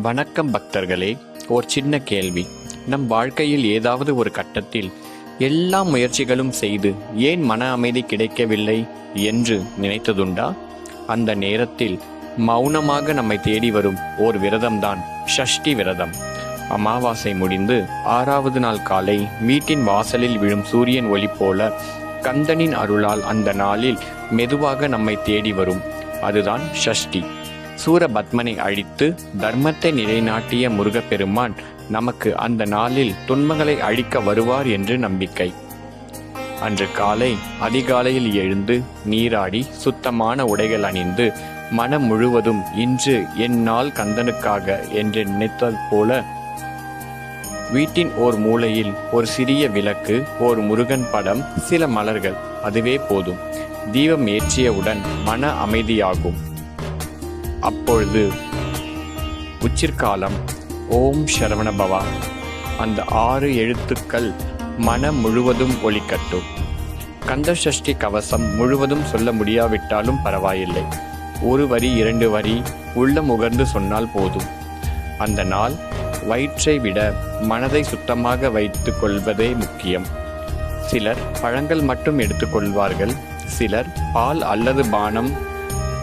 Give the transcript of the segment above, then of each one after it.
வணக்கம் பக்தர்களே ஒரு சின்ன கேள்வி. நம் வாழ்க்கையில் ஏதாவது ஒரு கட்டத்தில் எல்லா முயற்சிகளும் செய்து ஏன் மன அமைதி கிடைக்கவில்லை என்று நினைத்ததுண்டா? அந்த நேரத்தில் மௌனமாக நம்மை தேடி வரும் ஓர் விரதம்தான் ஷஷ்டி விரதம். அமாவாசை முடிந்து ஆறாவது நாள் காலை வீட்டின் வாசலில் விழும் சூரியன் ஒளி போல கந்தனின் அருளால் அந்த நாளில் மெதுவாக நம்மை தேடி வரும். அதுதான் ஷஷ்டி. சூரபத்மனை அழித்து தர்மத்தை நிலைநாட்டிய முருகப்பெருமான் நமக்கு அந்த நாளில் துன்பங்களை அழிக்க வருவார் என்று நம்பிக்கை. அன்று காலை அதிகாலையில் எழுந்து நீராடி சுத்தமான உடைகள் அணிந்து மனம் முழுவதும் இன்று என் நாள் கந்தனுக்காக என்று நினைத்தது போல வீட்டின் ஓர் மூலையில் ஒரு சிறிய விளக்கு ஓர் முருகன் படம் சில மலர்கள். அதுவே போதும். தீபம் ஏற்றியவுடன் மன அமைதியாகும். அப்பொழுது உச்சிர்காலம் ஓம் சரவணபவா அந்த ஆறு எழுத்துக்கள் மனம் முழுவதும் ஒலிக்கட்டும். கந்தசஷ்டி கவசம் முழுவதும் சொல்ல முடியாவிட்டாலும் பரவாயில்லை. ஒரு வரி இரண்டு வரி உள்ள முகர்ந்து சொன்னால் போதும். அந்த நாள் வயிற்றை விட மனதை சுத்தமாக வைத்து கொள்வதே முக்கியம். சிலர் பழங்கள் மட்டும் எடுத்துக்கொள்வார்கள் சிலர் பால் அல்லது பானம்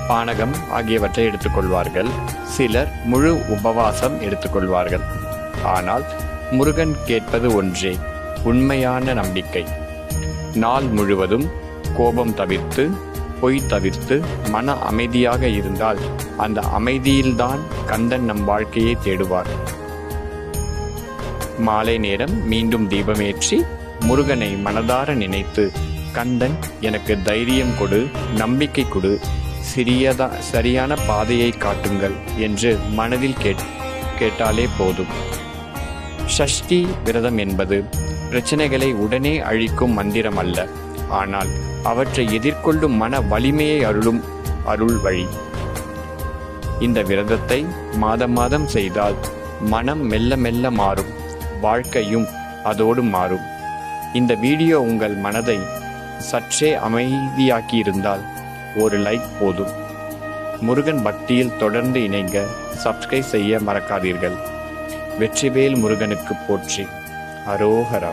பானகம் ஆகியவற்றை எடுத்துக்கொள்வார்கள். சிலர் முழு உபவாசம் எடுத்துக்கொள்வார்கள். ஆனால் முருகன் கேட்பது ஒன்றே உண்மையான நம்பிக்கை. நாள் முழுவதும் கோபம் தவிர்த்து பொய் தவிர்த்து மன அமைதியாக இருந்தால் அந்த அமைதியில்தான் கந்தன் நம் வாழ்க்கையை தேடுவார். மாலை நேரம் மீண்டும் தீபமேற்றி முருகனை மனதார நினைத்து கந்தன் எனக்கு தைரியம் கொடு நம்பிக்கை கொடு சிறியதா சரியான பாதையை காட்டுங்கள் என்று மனதில் கேட் கேட்டாலே போதும். ஷஷ்டி விரதம் என்பது பிரச்சனைகளை உடனே அழிக்கும் மந்திரம் அல்ல. ஆனால் அவற்றை எதிர்கொள்ளும் மன வலிமையை அருளும் அருள் வழி. இந்த விரதத்தை மாதம் மாதம் செய்தால் மனம் மெல்ல மெல்ல மாறும். வாழ்க்கையும் அதோடு மாறும். இந்த வீடியோ உங்கள் மனதை சற்றே அமைதியாக்கியிருந்தால் ஒரு லைக் போதும். முருகன் பக்தியில் தொடர்ந்து இணைங்க. சப்ஸ்கிரைப் செய்ய மறக்காதீர்கள். வெற்றிவேல் முருகனுக்கு போற்றி. அரோகரா.